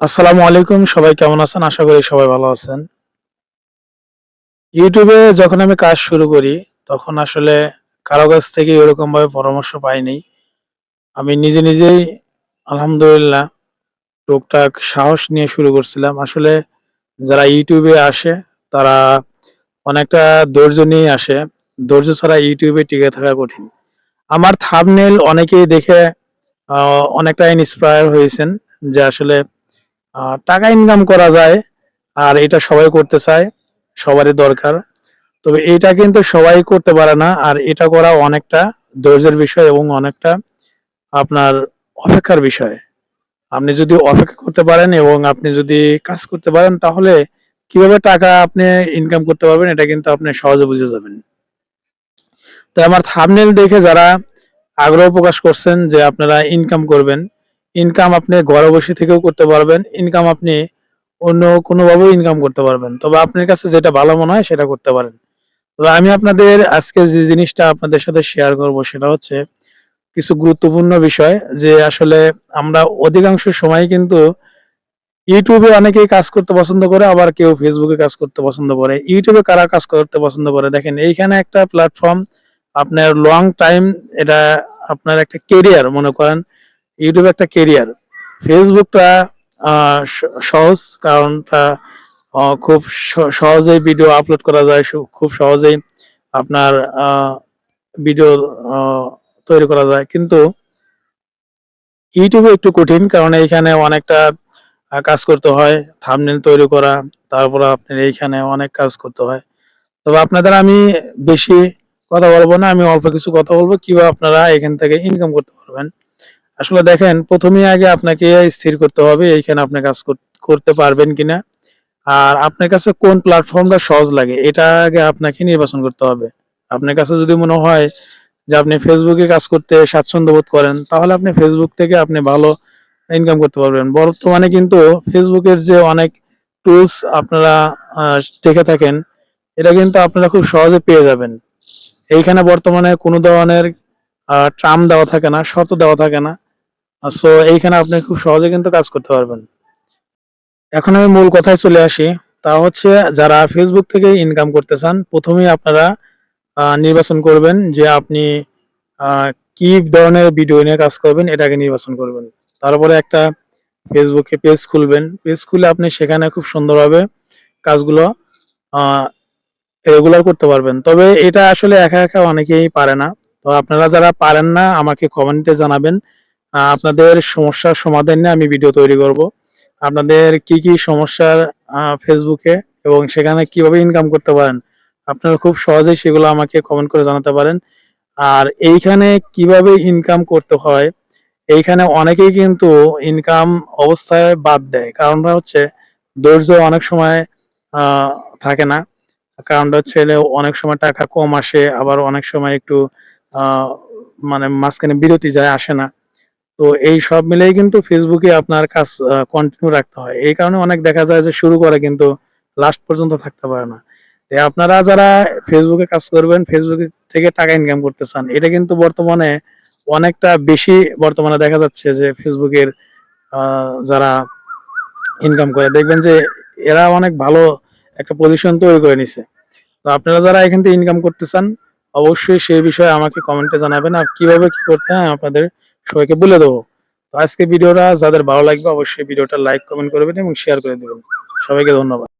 আসসালামু আলাইকুম, সবাই কেমন আছেন? আশা করি সবাই ভালো আছেন। ইউটিউবে যখন আমি কাজ শুরু করি, তখন আসলে কারও কাছ থেকে এরকম ভাবে পরামর্শ পাইনি। আমি নিজে নিজেই, আলহামদুলিল্লাহ, টুকটাক সাহস নিয়ে শুরু করছিলাম। আসলে যারা ইউটিউবে আসে, তারা অনেকটা ধৈর্য নিয়ে আসে। ধৈর্য ছাড়া ইউটিউবে টিকে থাকা কঠিন। আমার থাম্বনেল অনেকেই দেখে অনেকটা ইন্সপায়ার হয়েছেন যে আসলে টাকা ইনকাম করা যায়, আর এটা সবাই করতে চায়, সবারই দরকার। তবে এটা কিন্তু সবাই করতে পারে না, আর এটা করা অনেকটা ধৈর্যের বিষয় এবং অনেকটা আপনার অপেক্ষার বিষয়। আপনি যদি অপেক্ষা করতে পারেন এবং আপনি যদি কাজ করতে পারেন, তাহলে কীভাবে টাকা আপনি ইনকাম করতে পারবেন, এটা কিন্তু আপনি সহজে বুঝে যাবেন। তো আমার থাম্বনেল দেখে যারা আগ্রহ প্রকাশ করছেন যে আপনারা ইনকাম করবেন ইনকাম আপনি ঘরে বসে থেকেও করতে পারবেন ইনকাম আপনি অন্য কোনোভাবেও ইনকাম করতে পারবেন। তবে আপনার কাছে যেটা ভালো মনে হয় সেটা করতে পারেন। তবে আমি আপনাদের আজকে যে জিনিসটা আপনাদের সাথে শেয়ার করব সেটা হচ্ছে কিছু গুরুত্বপূর্ণ বিষয় যে আসলে আমরা অধিকাংশ সময় কিন্তু ইউটিউবে অনেকেই কাজ করতে পছন্দ করে, আবার কেউ ফেসবুকে কাজ করতে পছন্দ করে। ইউটিউবে কারা কাজ করতে পছন্দ করে? দেখেন, এইখানে একটা প্ল্যাটফর্ম আপনার লং টাইম এটা আপনার একটা কেরিয়ার মনে করেন। ইউটিউবে একটা কেরিয়ার ফেসবুকটা সহজ, কারণ খুব সহজেই ভিডিও আপলোড করা যায় খুব সহজেই আপনার ভিডিও তৈরি করা যায়। কিন্তু ইউটিউবে একটু কঠিন, কারণ এইখানে অনেকটা কাজ করতে হয় থাম্বনেল তৈরি করা, তারপর আপনার এইখানে অনেক কাজ করতে হয়। তবে আপনাদের আমি বেশি কথা বলব না, আমি অল্প কিছু কথা বলব, কীভাবে আপনারা এখান থেকে ইনকাম করতে পারবেন। আসলে দেখেন, প্রথমেই আগে আপনাকে স্থির করতে হবে এইখানে আপনি কাজ করতে পারবেন কিনা। আর আপনার কাছে কোন প্ল্যাটফর্মটা সহজ লাগে, এটা আগে আপনাকে নির্বাচন করতে হবে। আপনার কাছে যদি মনে হয় যে আপনি ফেসবুকে কাজ করতে স্বাচ্ছন্দ্য বোধ করেন, তাহলে আপনি ফেসবুক থেকে আপনি ভালো ইনকাম করতে পারবেন। বর্তমানে কিন্তু ফেসবুকের যে অনেক টুলস আপনারা দেখে থাকেন, এটা কিন্তু আপনারা খুব সহজে পেয়ে যাবেন। এইখানে বর্তমানে কোনো ধরনের ট্রাম দেওয়া থাকে না, শর্ত দেওয়া থাকে না। সো এইখানে আপনি খুব সহজে কিন্তু কাজ করতে পারবেন। এখন আমি মূল কথায় চলে আসি, তা হচ্ছে যারা ফেসবুক থেকে ইনকাম করতে চান, প্রথমেই আপনারা নির্বাচন করবেন যে আপনি কি ধরনের ভিডিও নিয়ে কাজ করবেন, এটাকে নির্বাচন করবেন। তারপরে একটা ফেসবুকে পেজ খুলবেন। পেজ খুলে আপনি সেখানে খুব সুন্দরভাবে কাজগুলো রেগুলার করতে পারবেন। তবে এটা আসলে একা একা অনেকেই পারে না। তো আপনারা যারা পারেন না, আমাকে কমেন্টে জানাবেন। আপনাদের সমস্যার সমাধান নিয়ে আমি ভিডিও তৈরি করব। আপনাদের কি কি সমস্যার ফেসবুকে এবং সেখানে কীভাবে ইনকাম করতে পারেন, আপনারা খুব সহজেই সেগুলো আমাকে কমেন্ট করে জানাতে পারেন। আর এইখানে কীভাবে ইনকাম করতে হয়, এইখানে অনেকেই কিন্তু ইনকাম অবস্থায় বাদ দেয়। কারণটা হচ্ছে ধৈর্য অনেক সময় থাকে না। কারণটা হচ্ছে অনেক সময় টাকা কম আসে, আবার অনেক সময় একটু মানে মাঝখানে বিরতি যায়, আসে না। তো এই সব মিলেই কিন্তু ফেসবুকে আপনার কাজ কন্টিনিউ রাখতে হয়। এই কারণে অনেক দেখা যায় যে শুরু করে কিন্তু লাস্ট পর্যন্ত থাকতে পারে না। আপনারা যারা ফেসবুকে কাজ করবেন, ফেসবুক থেকে টাকা ইনকাম করতে চান, এটা কিন্তু বর্তমানে অনেকটা বেশি বর্তমানে দেখা যাচ্ছে যে ফেসবুকের যারা ইনকাম করে, দেখবেন যে এরা অনেক ভালো একটা পজিশন তৈরি করে নিছে। তো আপনারা যারা এখান থেকে ইনকাম করতে চান, অবশ্যই সেই বিষয়ে আমাকে কমেন্টে জানাবেন। আর কীভাবে কি করতে হয়, আপনাদের সবাইকে বলে দেবো। তো আজকে ভিডিওটা যাদের ভালো লাগবে, অবশ্যই ভিডিওটা লাইক কমেন্ট করবেন এবং শেয়ার করে দেবেন। সবাইকে ধন্যবাদ।